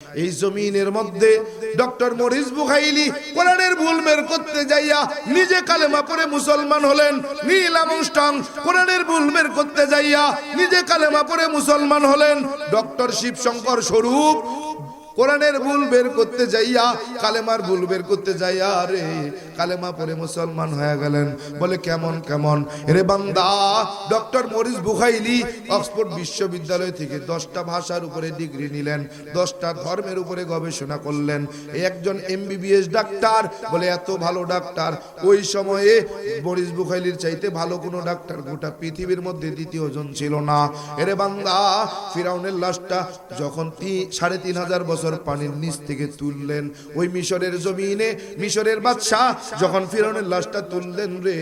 এই জমিনের মধ্যে ডক্টর মরিস বুখাইলি কোরআনের ভুল বের করতে যাইয়া নিজে কালেমা পড়ে মুসলমান হলেন, নীল আমস্টং কোরআনের ভুল বের করতে যাইয়া নিজে কালেমা পড়ে মুসলমান হলেন। ডক্টর শিবশঙ্কর স্বরূপ কোরআনের ভুল বের করতে যাইয়া, কালেমার ভুল বের করতে যাইয়া রে কালেমা পরে মুসলমান হয়ে গেলেন। বলে, কেমন কেমন? রে বান্দা, ডক্টর মরিস বুখাইলি অক্সফোর্ড বিশ্ববিদ্যালয় থেকে দশটা ভাষার উপরে ডিগ্রি নিলেন, দশটা ধর্মের উপরে গবেষণা করলেন। একজন এমবিবিএস ডাক্তার, বলে, এত ভালো ডাক্তার। ওই সময়ে মরিস বুখাইলির চাইতে ভালো কোনো ডাক্তার গোটা পৃথিবীর মধ্যে দ্বিতীয় জন ছিল না। এরে বান্দা, ফিরাউনের লাশটা যখন সাড়ে তিন হাজার বছর পানির নিচ থেকে তুললেন। ওই মিশরের জমিনে মিশরের বাদশাহ যখন ফিরাউনের লাশটা তুললেন রে,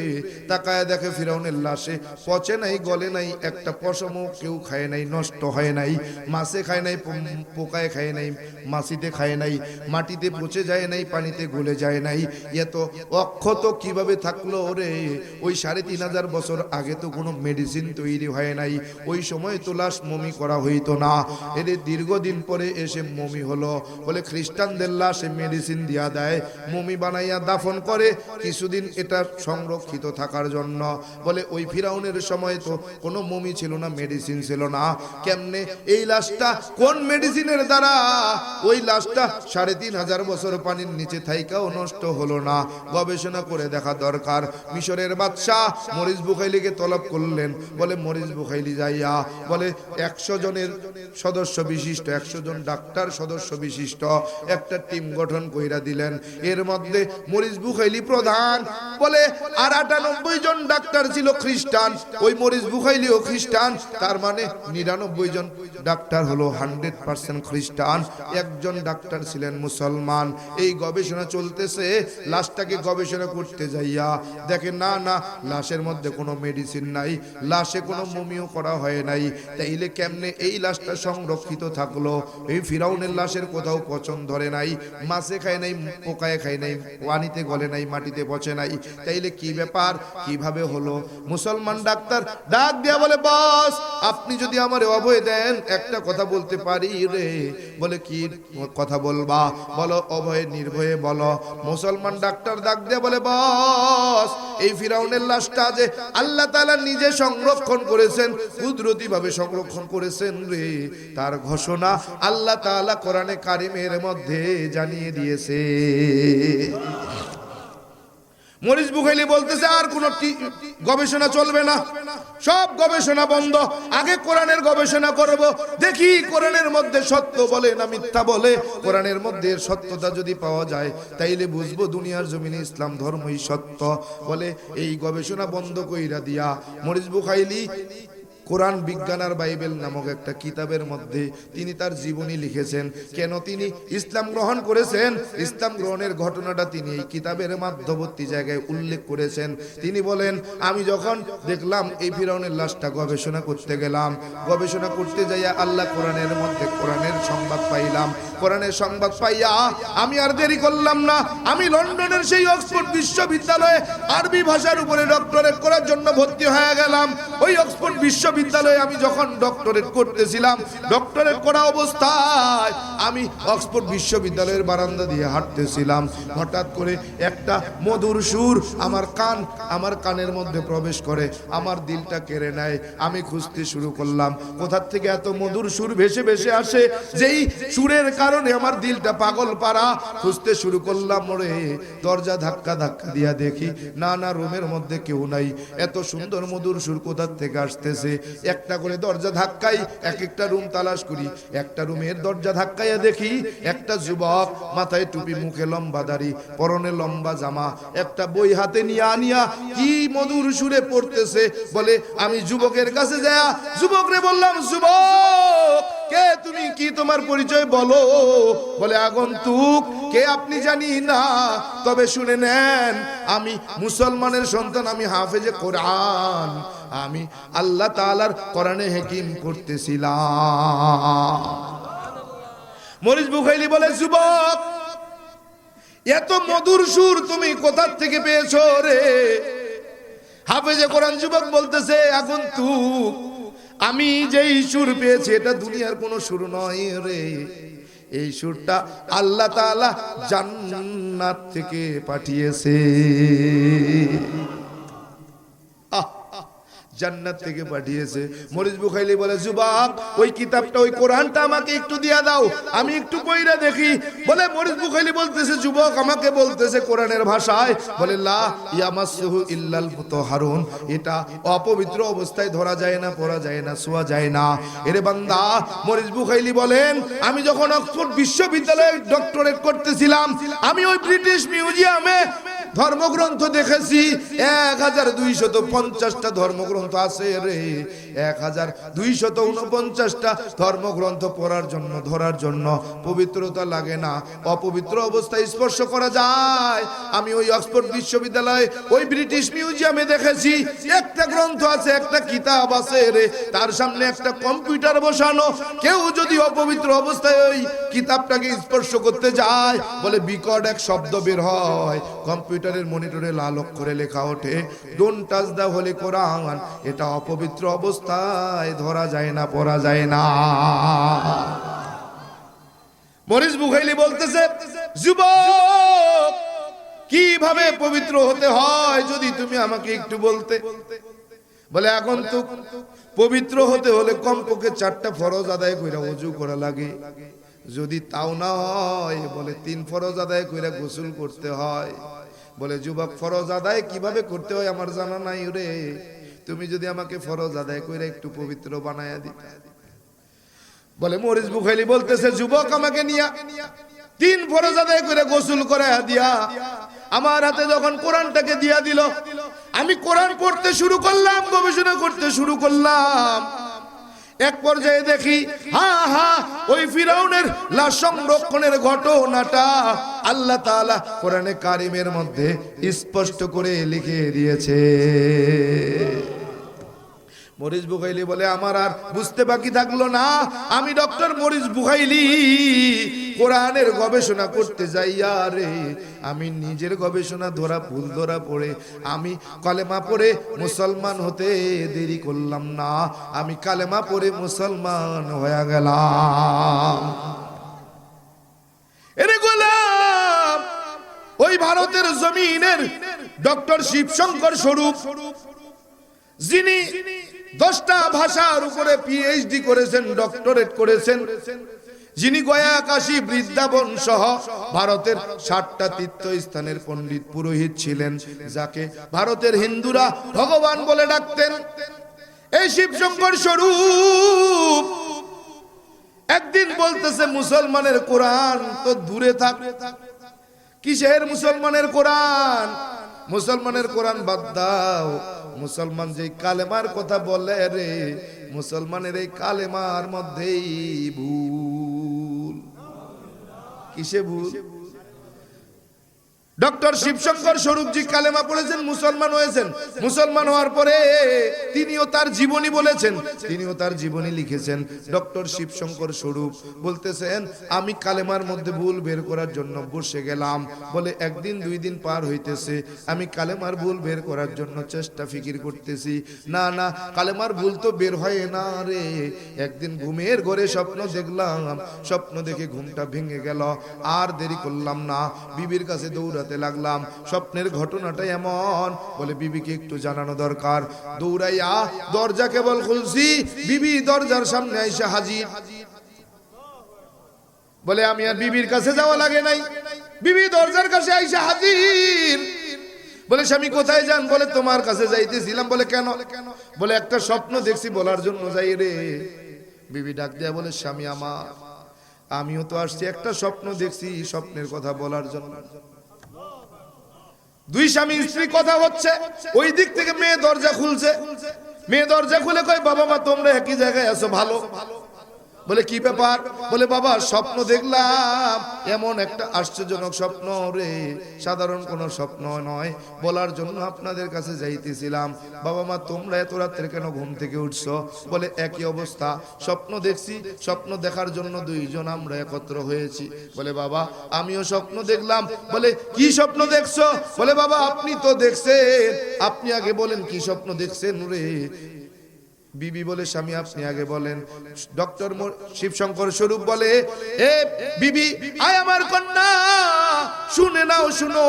তাকায় দেখে ফিরাউনের লাশে পচে নাই, গলে নাই, একটা পশমও কেউ খায় নাই, নষ্ট হয় নাই, মাছে খায় নাই পোকায় খায় নাই, মাছিতে খায় নাই, মাটিতে পচে যায় নাই, পানিতে গলে যায় নাই। এত অক্ষত কীভাবে থাকল রে? ওই সাড়ে তিন হাজার বছর আগে তো কোনো মেডিসিন তৈরি হয় নাই। ওই সময় তো লাশ মমি করা হইতো না। এদের দীর্ঘদিন পরে এসে মমি হলো। বলে খ্রিস্টানদের লাশে মেডিসিন দিয়া দেয়। মমি বানাইয়া দাফন করে। কিছুদিন এটা সংরক্ষিত থাকার জন্য। বলে, ওই ফিরাউনের সময় তো কোনো মমি ছিল না মেডিসিন ছিল না। কেমনে? এই লাশটা কোন মেডিসিনের দ্বারা? ওই লাশটা সাড়ে তিন হাজার বছর পানির নিচে থাইকাও নষ্ট হলো না। গবেষণা করে দেখা দরকার। মিশরের বাদশাহ মরিস বুখাইলিকে তলব করলেন। বলে, মরিস বুখাইলি যাইয়া। বলে, একশো জনের সদস্য বিশিষ্ট, একশো জন ডাক্তার সদস্য বিশিষ্ট একটা টিম গঠন কইরা দিলেন। এর মধ্যে মরিস বুখাইলি প্রধান। বলে, আর আটানব্বই জন ডাক্তার ছিল খ্রিস্টান। ওই মরিস বুখাইলিও খ্রিস্টান। তার মানে নিরানব্বই জন ডাক্তার হলো হান্ড্রেড পার্সেন্ট খ্রিস্টান। একজন ডাক্তার ছিলেন মুসলমান। এই গবেষণা চলতেছে। লাশটাকে গবেষণা করতে যাইয়া দেখে, না না, লাশের মধ্যে কোনো মেডিসিন নাই। লাশে কোনো মমিও করা হয় নাই। তাইলে কেমনে এই লাশটা সংরক্ষিত থাকল? এই ফিরাউনের লাশের কোথাও পচন ধরে নাই, মাছে খায় নাই, পোকায় খায় নাই, পানিতে গলে নাই, মাটিতে পচে নাই। তাইলে কি ব্যাপার? কীভাবে হলো? মুসলমান ডাক্তার ডাক দিয়া বলে, বস, আপনি যদি আমার অভয় দেন, একটা কথা বলতে পারি রে। বলে, কি কথা বলবা? বলো, অভয়ে নির্ভয়ে বলো। মুসলমান ডাক্তার ডাক দিয়ে বলে, বস, এই ফিরাউনের লাশটা যে আল্লাহ তাআলা নিজে সংরক্ষণ করেছেন কুদরতি ভাবে সংরক্ষণ করেছেন রে, তার ঘোষণা আল্লাহ তাআলা কোরআনে কারিমের মধ্যে জানিয়ে দিয়েছে। মরিস বুখাইলি বলতেছে, আর কোন গবেষণা চলবে না। সব গবেষণা বন্ধ। আগে কোরআনের গবেষণা করব। দেখি কোরআনের মধ্যে সত্য বলে না মিথ্যা বলে। কোরআনের মধ্যে সত্যতা যদি পাওয়া যায়, তাইলে বুঝব দুনিয়ার জমিনে ইসলাম ধর্মই সত্য। বলে, এই গবেষণা বন্ধ কইরা দিয়া। মরিস বুখাইলি কোরআন বিজ্ঞান আর বাইবেল নামক একটা কিতাবের মধ্যে তিনি তার জীবনী লিখেছেন। কেন তিনি ইসলাম গ্রহণ করেছেন? ইসলাম গ্রহণের ঘটনাটা তিনি এই কিতাবের মাধ্যবর্তী জায়গায় উল্লেখ করেছেন। তিনি বলেন, আমি যখন দেখলাম এই ফিরাউনের লাশটা গবেষণা করতে গেলাম। গবেষণা করতে যাইয়া আল্লাহ কোরআনের মধ্যে কোরআনের সংবাদ পাইলাম। কোরআনের সংবাদ পাইয়া আমি আর দেরি করলাম না। আমি লন্ডনের সেই অক্সফোর্ড বিশ্ববিদ্যালয়ে আরবি ভাষার উপরে ডক্টরেট করার জন্য ভর্তি হয়ে গেলাম। ওই অক্সফোর্ড বিশ্ববিদ্যালয়ে আমি যখন ডক্টরেট করতেছিলাম ডক্টরেট করা অবস্থায় আমি অক্সফোর্ড বিশ্ববিদ্যালয়ের বারান্দা দিয়ে হাঁটতেছিলাম। হঠাৎ করে একটা মধুর সুর আমার কান, আমার কানের মধ্যে প্রবেশ করে, আমার দিলটা কেড়ে নেয়। আমি খুঁজতে শুরু করলাম, কোথার থেকে এত মধুর সুর ভেসে ভেসে আসে? যেই সুরের কারণে আমার দিলটা পাগল পারা খুঁজতে শুরু করলাম রে দরজা ধাক্কা ধাক্কা দিয়া দেখি না না রুমের মধ্যে কেউ নাই। এত সুন্দর মধুর সুর কোথার থেকে আসতেছে? একটা করে দরজা ধাক্কাই এক একটা রুম তালাশ করি। একটা রুমের দরজা ধাক্কাইয়া দেখি, একটা যুবক মাথায় টুপি, মুখে লম্বা দাড়ি, পরনে লম্বা জামা, একটা বই হাতে নিয়ে আনিয়া কি মধুর সুরে পড়তেছে বলে, আমি যুবকের কাছে যা যুবকরে বললাম, যুবক, কে তুমি? কি তোমার পরিচয় বলো? বলে, আগন্তুক, কে আপনি জানি না, তবে শুনে নেন, আমি মুসলমানের সন্তান, আমি হাফেজে কোরআন। আমি আল্লাহ তাআলার কোরআনে হেকিম করতেছিলাম। মরিস বুখাইলি বলে, যুবক, এত মধুর সুর তুমি কোথার থেকে পেয়েছ রে? হাফেজে কোরআন যুবক বলতেছে এখন তু আমি যেই সুর পেয়েছি, এটা দুনিয়ার কোনো সুর নয় রে। এই সুরটা আল্লাহ তাআলা জান্নাত থেকে পাঠিয়েছে। জান্নাত থেকে পাঠিয়েছে। মরিস বুখাইলি বলে যুবক ওই কিতাবটা, ওই কোরআনটা আমাকে একটু দিয়া দাও। আমি একটু বইরা দেখি। বলে মরিস বুখাইলি বলতেছে, যুবক, আমাকে বলতেছে কোরআনের ভাষায়। বলে, লা ইয়ামাসসুহু ইল্লাল মুতাহহারুন এটা অপবিত্র অবস্থায় ধরা যায় না, পড়া যায় না ছোঁয়া যায় না। এরে বান্দা মরিস বুখাইলি বলেন, আমি যখন অক্সফোর্ড বিশ্ববিদ্যালয়ে ডক্টরেট করতেছিলাম, আমি ওই ব্রিটিশ মিউজিয়ামে ধর্মগ্রন্থ দেখেছি। এক হাজার দুইশত পঞ্চাশটা ধর্মগ্রন্থ আছে রে। এক হাজার দুইশত উনপঞ্চাশটা ধর্মগ্রন্থ পড়ার জন্য, ধরার জন্য পবিত্রতা লাগে না। অপবিত্র অবস্থায় স্পর্শ করা যায়। আমি ওই অক্সফোর্ড বিশ্ববিদ্যালয়ে ওই ব্রিটিশ মিউজিয়ামে দেখেছি। একটা গ্রন্থ আছে, একটা কিতাব আছে রে। তার সামনে একটা কম্পিউটার বসানো। কেউ যদি অপবিত্র অবস্থায় ওই কিতাবটাকে স্পর্শ করতে যায়, বলে বিকট এক শব্দ বের হয়। কম্পিউটারের মনিটরে লাল অক্ষরে লেখা ওঠে don't touch the holy Quran এটা অপবিত্র অবস্থায় ধরা যায় না, পড়া যায় না। মরিস বুখাইলি বলতেছে, যুবক, কীভাবে পবিত্র হতে হয় যদি তুমি আমাকে একটু বলতে? বলে, এখন তো পবিত্র হতে হলে কমপক্ষে চারটা ফরজ আদায় কইরা অজু করা লাগে। যদি তাও না হয়, বলে, তিন ফরজ আদায় কইরা গোসল করতে হয়। বলে, যুবক, ফরজ আদায় কীভাবে করতে হয় আমার জানা নাই রে। তুমি যদি আমাকে ফরজ আদায় কইরা একটু পবিত্র বানায়া দিতে। বলে মরিস বুখাইলি বলতেছে, যুবক, আমাকে নিয়া তিন ফরজ আদায় করে গোসল করে দিয়া, আমার হাতে যখন কোরআনটাকে দিয়া দিল, আমি কোরআন পড়তে শুরু করলাম, গবেষণা করতে শুরু করলাম। এক পর্যায়ে দেখি, হা হা, ওই ফিরাউনের লাশ সংরক্ষণের ঘটনাটা আল্লাহ তাআলা কোরআনে কারিমের মধ্যে স্পষ্ট করে লিখে দিয়েছে। মরিস বুখাইলি বলে, আমার আর বুঝতে বাকি থাকল না। আমি ডক্টর মরিস বুখাইলি। কোরআনের গবেষণা করতে যাই রে, আমি নিজের গবেষণা ধরা ভুল ধরা পড়ে, আমি কালেমা পড়ে মুসলমান হতে দেরি করলাম না। আমি কালেমা পড়ে মুসলমান হয়ে গেলাম। এরে গোলাম, ওই ভারতের জমিনের ডক্টর শিবশঙ্কর স্বরূপ, যিনি দশটা ভাষার উপরে পিএইচডি করেছেন ডক্টরেট করেছেন। যিনি গয়া কাশী বৃন্দাবন সহ ভারতের ষাটটা তীর্থস্থানের পণ্ডিত পুরোহিত ছিলেন, যাকে ভারতের হিন্দুরা ভগবান বলে ডাকতেন। এই শিবশঙ্কর স্বরূপ একদিন বলতেছে, মুসলমানের কোরআন তো দূরে থাক। কিসের মুসলমানের কোরআন? মুসলমানের কোরআন বাদ দাও। মুসলমান যে কালেমার কথা বলে রে মুসলমানের এই কালেমার মধ্যেই ভুল। কিসে ভুল? ডক্টর শিবশঙ্কর স্বরূপজি কালেমা পড়েছেন, মুসলমান হয়েছেন। মুসলমান হওয়ার পরে তিনিও তার জীবনী বলেছেন। তিনিও তার জীবনী লিখেছেন। ডক্টর শিবশঙ্কর স্বরূপ বলতেছেন, আমি কালেমার মধ্যে ভুল বের করার জন্য বসে গেলাম। বলে, একদিন, দুই দিন পার হইতেছে। আমি কালেমার ভুল বের করার জন্য চেষ্টা ফিকির করতেছি। না না, কালেমার ভুল তো বের হয় না রে। একদিন ঘুমের ঘরে স্বপ্ন দেখলাম। স্বপ্ন দেখে ঘুমটা ভেঙে গেল। আর দেরি করলাম না। বিবির কাছে দৌড়াতে লাগলাম। স্বপ্নের ঘটনাটা এমন। বলে, বিবিকে একটু জানানো দরকার। দৌড়াইয়া দরজা কেবল খুলছি। বিবি দরজার সামনে আইসা হাজির। বলে, আমি আর বিবির কাছে যাওয়া লাগে নাই। বিবি দরজার কাছে আইসা হাজির। বলে, স্বামী, কোথায় যান? বলে, তোমার কাছে যাইতেছিলাম। বলে, কেন? বলে, একটা স্বপ্ন দেখছি, বলার জন্য যাই রে। বিবি ডাক দেয়া বলে, স্বামী আমার, আমিও তো আসছি। একটা স্বপ্ন দেখছি, স্বপ্নের কথা বলার জন্য। দুই স্বামী স্ত্রী কথা হচ্ছে, ওই দিক থেকে মেয়ে দরজা খুলছে। মেয়ে দরজা খুলে কয়, বাবা মা, তোমরা একই জায়গায় আছো, ভালো। বলে, কি ব্যাপার? বলে, বাবা, স্বপ্ন দেখলাম। এমন একটা আশ্চর্যজনক স্বপ্ন রে। সাধারণ কোন স্বপ্ন নয়। বলার জন্য আপনাদের কাছে যাইতেছিলাম। বাবা মা, তোমরা এত রাত্রে কেন ঘুম থেকে উঠছো? বলে, একই অবস্থা। স্বপ্ন দেখছি। স্বপ্ন দেখার জন্য দুইজন আমরা একত্র হয়েছি। বলে, বাবা, আমিও স্বপ্ন দেখলাম। বলে, কি স্বপ্ন দেখছ? বলে, বাবা, আপনি তো দেখছেন। আপনি আগে বলেন, কি স্বপ্ন দেখছেন রে? বিবি বলে স্বামী আপনি আগে বলেন। ডক্টর শিবশঙ্কর স্বরূপ বলে, এ বিবি, আয় আমার কন্যা, শুনে নাও, শুনো।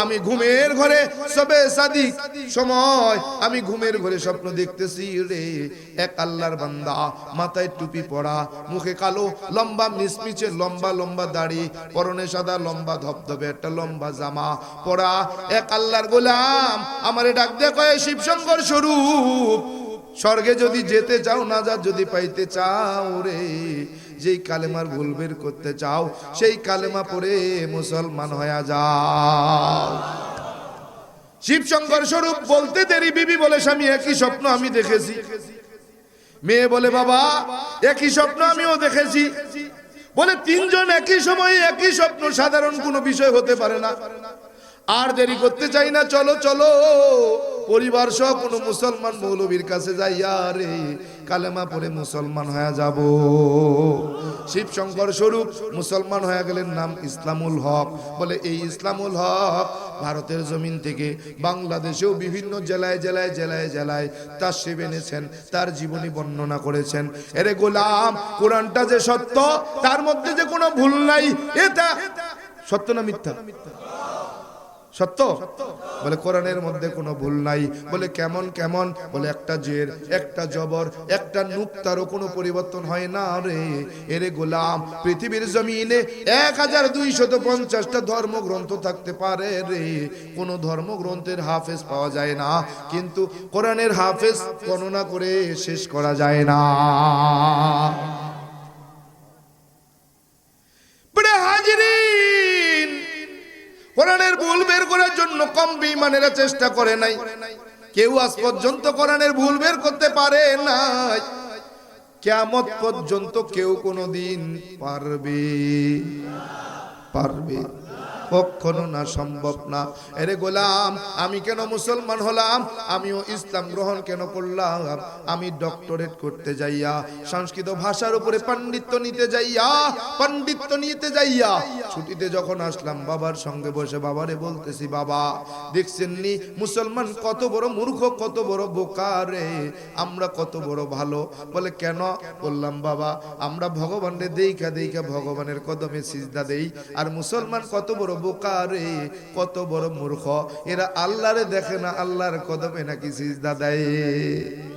আমি ঘুমের ঘরে সবে সাদিক সময়, আমি ঘুমের ঘরে স্বপ্ন দেখতেছি রে। এক আল্লাহর বান্দা, মাথায় টুপি পড়া মুখে কালো, লম্বা মিসমিচে লম্বা লম্বা দাড়ি, পরনে সাদা লম্বা ধবধবে একটা লম্বা জামা পরা। এক আল্লাহর গোলাম, আমারে ডাক দেখো শিবশঙ্কর স্বরূপ। স্বর্গে যদি যেতে চাও নাজাত যদি পাইতে চাও রে, যেই কালেমার ভুল বের করতে চাও, সেই কালেমা পড়ে মুসলমান হয়ে যাও। শিবশঙ্কর স্বরূপ বলতে দেরি, বিবি বলে, স্বামী, একই স্বপ্ন আমি দেখেছি। মেয়ে বলে, বাবা, একই স্বপ্ন আমিও দেখেছি। বলে, তিনজন একই সময়ে একই স্বপ্ন, সাধারণ কোনো বিষয় হতে পারে না। আর দেরি করতে চাই না, চলো চলো। পরিবার সহ কোনো মুসলমান মৌলবীর কাছে যাইয়া রে, কালেমা পরে মুসলমান হয়ে যাব। শিব শঙ্কর স্বরূপ মুসলমান হয়ে গেলেন নাম ইসলামুল হক। বলে, এই ইসলামুল হক ভারতের জমিন থেকে বাংলাদেশেও বিভিন্ন জেলায় জেলায় জেলায় জেলায় তার শিব এনেছেন, তার জীবনী বর্ণনা করেছেন। এরে গোলাম, কোরআনটা যে সত্য, তার মধ্যে যে কোনো ভুল নাই, এটা সত্য না মিথ্যা? সত্য? বলে, কোরআনের মধ্যে কোনো ভুল নাই। বলে, কেমন কেমন? বলে, একটা জের, একটা জবর, একটা নুক্তারও কোনো পরিবর্তন হয় না রে। এরে গোলাম, পৃথিবীর জমিনে এক হাজার দুইশত পঞ্চাশটা ধর্মগ্রন্থ থাকতে পারে রে। কোনো ধর্মগ্রন্থের হাফেজ পাওয়া যায় না। কিন্তু কোরআনের হাফেজ গণনা করে শেষ করা যায় না বলে হাজিরিন কোরআনের ভুল বের করার জন্য কম বেঈমানেরা চেষ্টা করে নাই। কেউ আজ পর্যন্ত কোরআনের ভুল বের করতে পারে নাই। কেয়ামত পর্যন্ত কেউ কোনোদিন পারবে পারবে। কখনো না সম্ভব না। এরে গোলাম, আমি কেন মুসলমান হলাম? আমিও ইসলাম গ্রহণ কেন করলাম? আমি ডক্টরেট করতে যাইয়া, সংস্কৃত ভাষার উপরে পাণ্ডিত্য নিতে যাইয়া, পাণ্ডিত্য নিতে যাইয়া, ছুটিতে যখন আসলাম, বাবার সঙ্গে বসে বাবারে বলতেছি, বাবা, দেখছেন নি? মুসলমান কত বড় মূর্খ, কত বড় বোকা রে। আমরা কত বড় ভালো। বলে, কেন? বললাম, বাবা, আমরা ভগবানের দেইখা দেইখা ভগবানের কদমে সিজদা দেই, আর মুসলমান কত বড় বোকা রে কত বড় মূর্খ। এরা আল্লাহরে দেখে না আল্লাহর কদমে নাকি সিজদা দেয়।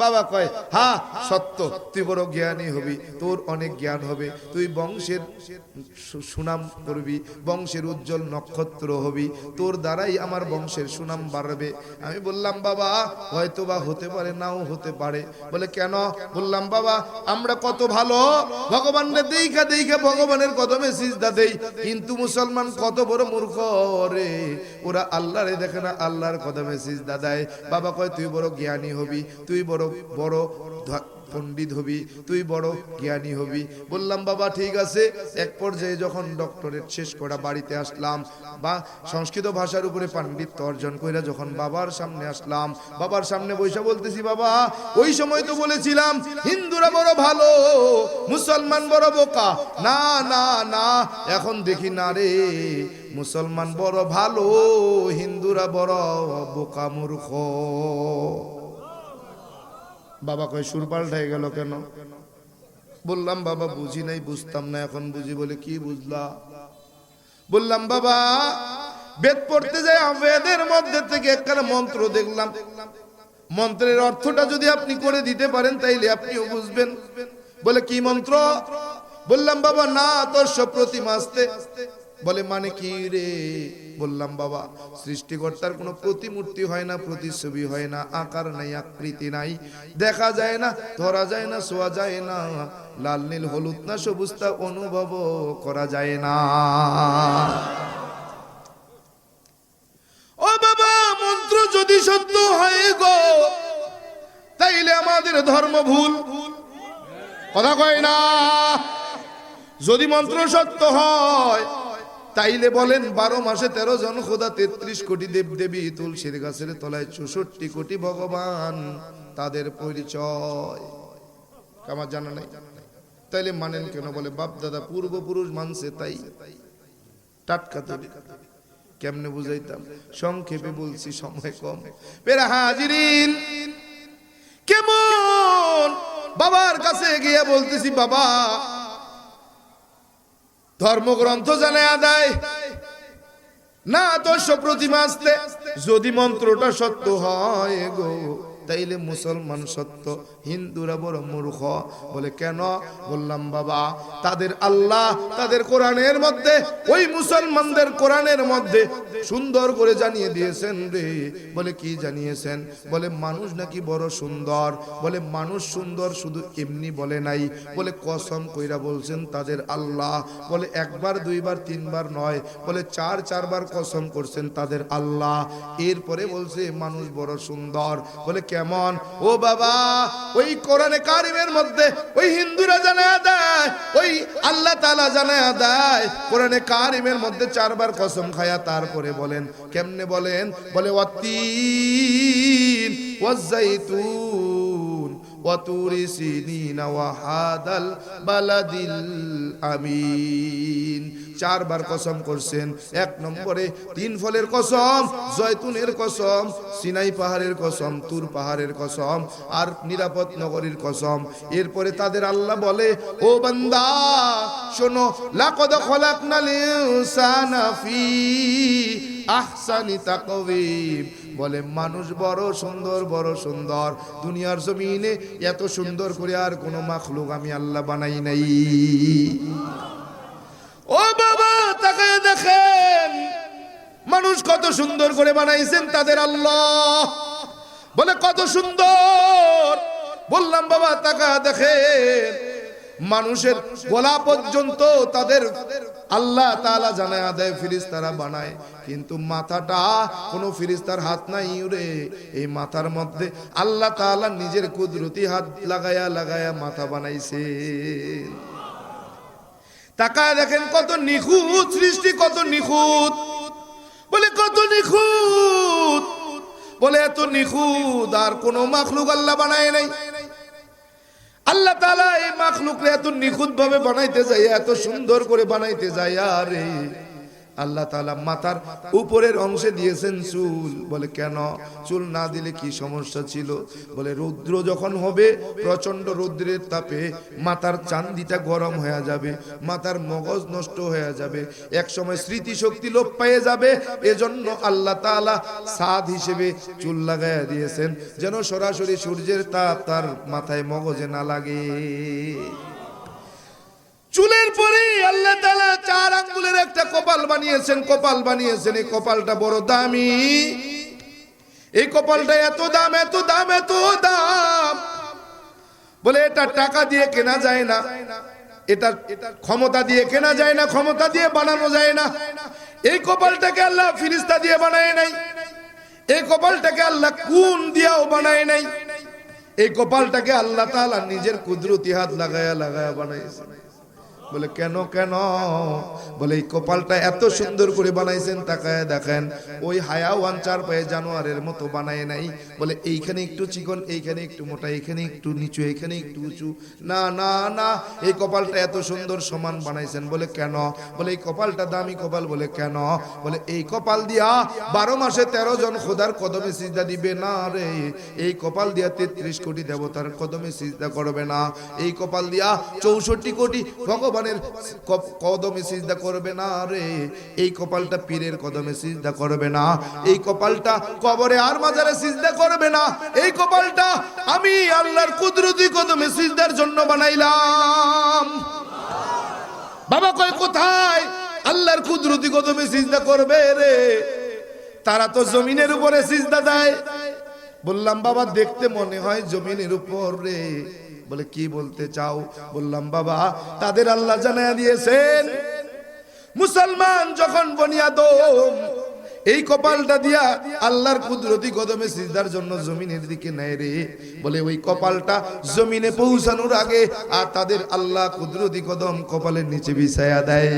বাবা কয়, হা, সত্য, তুই বড় জ্ঞানী হবি, তোর অনেক জ্ঞান হবে, তুই বংশের সুনাম করবি, বংশের উজ্জ্বল নক্ষত্র হবি, তোর দ্বারাই আমার বংশের সুনাম বাড়বে। আমি বললাম, বাবা হয়তো বা হতে পারে, নাও হতে পারে। বলে, কেন? বললাম, বাবা, আমরা কত ভালো, ভগবানের দেইখা দেইখা ভগবানের কদমে সিজদা দেই, কিন্তু মুসলমান কত বড় মূর্খ রে, ওরা আল্লাহরে দেখে না, আল্লাহর কদমে সিজদা দেয়। বাবা কয়, তুই বড় জ্ঞানী হবি, তুই বড় বড় পণ্ডিত হবি, তুই বড় জ্ঞানী হবি। বললাম, বাবা, ঠিক আছে। এক পর্যায়ে যখন ডক্টরেট শেষ করা বাড়িতে আসলাম, বা সংস্কৃত ভাষার উপরে পাণ্ডিত্য অর্জন কইরা যখন বাবার সামনে আসলাম, বাবার সামনে বৈশা বলতেছি, বাবা, ওই সময় তো বলেছিলাম, হিন্দুরা বড় ভালো, মুসলমান বড় বোকা। না না না, এখন দেখি, না রে, মুসলমান বড় ভালো, হিন্দুরা বড় বোকা মূর্খ। বাবা কয় সুর পাল্টাই গেল কেন? বললাম, বাবা, বুঝি নাই, বুঝতাম না, এখন বুঝি বলে কি বুঝলা? বললাম, বাবা, বেদ পড়তে যাই বেদের মধ্যে থেকে একটা মন্ত্র দেখলাম। মন্ত্রের অর্থটা যদি আপনি করে দিতে পারেন, তাইলে আপনিও বুঝবেন। বলে, কি মন্ত্র? বললাম, বাবা, না, তোর সব প্রতিমা আসতে। বলে মানে কি রে? বললাম, বাবা, সৃষ্টিকর্তার কোনো প্রতিমূর্তি হয় না প্রতিছবি হয় না, আকার নাই, আকৃতি নাই, দেখা যায় না, ধরা যায় না, শোয়া যায় না, লাল, নীল, হলুদ না সবুজটা অনুভব করা যায় না। ও বাবা, মন্ত্র যদি সত্য হয় গো, তাইলে আমাদের ধর্ম ভুল। কথা কয় না? যদি মন্ত্র সত্য হয় তাইলে বলেন বারো মাসে তেরো জন খোদা তেত্রিশ কোটি দেব দেবী তুলসীর গাছের তলায় চৌষট্টি কোটি ভগবান তাদের পরিচয়। আমার জানা নাই। তাইলে মানেন কেন? বলে, বাপ দাদা পূর্বপুরুষ মানছে তাই। টাটকা তৈরি কেমনে বুঝাইতাম? সংক্ষেপে বলছি, সময় কম। পেরা হাজিরিন, কেমন? বাবার কাছে গিয়ে বলতেছি, বাবা ধর্মগ্রন্থ জানে আদায়। না আদর্শ প্রতিমা আসতে যদি মন্ত্রটা সত্য হয় গো। তাইলে মুসলমান সত্য, হিন্দুরা বড় মূর্খ। বলে, কেন? বললাম, বাবা, তাদের আল্লাহ তাদের কোরআনের মধ্যে, ওই মুসলমানদের কোরআনের মধ্যে সুন্দর করে জানিয়ে দিয়েছেন রে। বলে, কি জানিয়েছেন? বলে, মানুষ নাকি বড় সুন্দর। বলে, মানুষ সুন্দর শুধু এমনি বলে নাই। বলে, কসম কইরা বলছেন তাদের আল্লাহ। বলে, একবার, দুইবার, তিনবার নয়। বলে, চার, চারবার কসম করছেন তাদের আল্লাহ। এরপরে বলছে, মানুষ বড় সুন্দর। বলে কেমন? ও বাবা, ওই কোরআনে কারিমের মধ্যে ওই হিন্দুরা জানা দেয়, ওই আল্লাহ তালা জানা দেয়, কোরআনে কারিমের মধ্যে চারবার কসম খায়া তারপরে বলেন, কেমনে বলেন? বলে অতীন আমিন। চারবার কসম করছেন। এক নম্বরে তিন ফলের কসম, জয়তুনের কসম, সিনাই পাহাড়ের কসম, তুর পাহাড়ের কসম, আর নিরাপদ নগরীর কসম। এরপরে তাদের আল্লাহ বলে, ও বান্দা, শোনো, লাকদ খলাকনাল ইনসানা ফি আহসানি তাকওয়িম। বলে, মানুষ বড় সুন্দর বড় সুন্দর। দুনিয়ার জমিনে এত সুন্দর করে আর কোনো মাখলুক আমি আল্লাহ বানাই নাই। মানুষ কত সুন্দর করে বানাইছেন তাদের আল্লাহ। বলে, কত সুন্দর। বললাম, বাবা, তাকা, দেখেন। মানুষের গলা পর্যন্ত তাদের আল্লাহ তাআলা জানায় দেয় ফিরিস্তারা বানায়। কিন্তু মাথাটা কোনো ফিরিস্তার হাত নাই রে এই মাথার মধ্যে আল্লাহ তাআলা নিজের কুদরতি হাত লাগায়া লাগায়া মাথা বানাইছে তাকায় দেখেন কত নিখুঁত সৃষ্টি, কত নিখুঁত। বলে, কত নিখুঁত। বলে, এত নিখুঁত, আর কোন মাখলুক আল্লাহ বানায় নাই। আল্লাহ তালা এই মাখলুক এত নিখুঁত ভাবে বানাইতে যাইয়া, এত সুন্দর করে বানাইতে যাইয়া আরে আল্লাহ তালা মাথার উপরের অংশে দিয়েছেন চুল। বলে, কেন? চুল না দিলে কি সমস্যা ছিল? বলে, রৌদ্র যখন হবে প্রচণ্ড রৌদ্রের তাপে মাথার চান্দিটা গরম হয়ে যাবে, মাথার মগজ নষ্ট হয়ে যাবে এক সময় স্মৃতিশক্তি লোপ পেয়ে যাবে। এজন্য আল্লাহ তাআলা সাদ হিসেবে চুল লাগাইয়া দিয়েছেন, যেন সরাসরি সূর্যের তাপ তার মাথায় মগজে না লাগে চুলের পরে আল্লাহ তাআলা চার আঙ্গুলের একটা কপাল বানিয়েছেন কপাল বানিয়েছেন, এই কপালটা বড় দামি। এই কপালটা এত দাম এত দাম এত দাম। বলে এটা টাকা দিয়ে কেনা যায় না। এটা ক্ষমতা দিয়ে কেনা যায় না, ক্ষমতা দিয়ে বানানো যায় না। এই কপালটাকে আল্লাহ ফিরিস্তা দিয়ে বানায় নাই। এই কপালটাকে আল্লাহ কুন দিয়াও বানায় নাই। এই কপালটাকে আল্লাহ তাআলা নিজের কুদরতি হাত লাগায়া লাগায়া বানাইছে। বলে, কেন কেন? বলে, এই কপালটা এত সুন্দর করে বানাইছেন, তাকায় দেখেন, ওই হায়াওয়ান চার পায়ে জানোয়ারের মতো বানায় নাই। বলে, এইখানে একটু চিকন, এইখানে একটু মোটা, এইখানে একটু নিচু, এইখানে একটু উঁচু। না না না, এই কপালটা এত সুন্দর সমান বানাইছেন। বলে, কেন? বলে, এই কপালটা দামি কপাল। বলে, কেন? বলে, এই কপাল দিয়া বারো মাসে তেরো জন খোদার কদমে সিজদা দিবে না রে। এই কপাল দিয়া তেত্রিশ কোটি দেবতার কদমে সিজদা করবে না। এই কপাল দিয়া চৌষট্টি কোটি ভগবানের কদমে সিজদা করবে না রে। এই কপালটা পীরের কদমে সিজদা করবে না। এই কপালটা কবরে আর মাজারে সিজদা করবে না। এই কপালটা আমি আল্লাহর কুদরতি কদমে সিজদার জন্য বানাইলাম। বাবা কয়, কোথায় আল্লাহর কুদরতি কদমে সিজদা করবে রে? তারা তো জমিনের উপরে সিজদা দেয়। বললাম, বাবা, দেখতে মনে হয় জমিনের উপর রে। বলে, কি বলতে চাও? বললাম, বাবা, তাদের আল্লাহ জানায়া দিয়েছেন। মুসলমান যখন বনিয়া বনিয়াদম এই কপালটা দিয়া আল্লাহর কুদরতি কদমে সিজদার জন্য জমিনের দিকে নেয় রে, বলে ওই কপালটা জমিনে পৌঁছানোর আগে আর তাদের আল্লাহ কুদরতি কদম কপালের নিচে বিছায়া দেয়।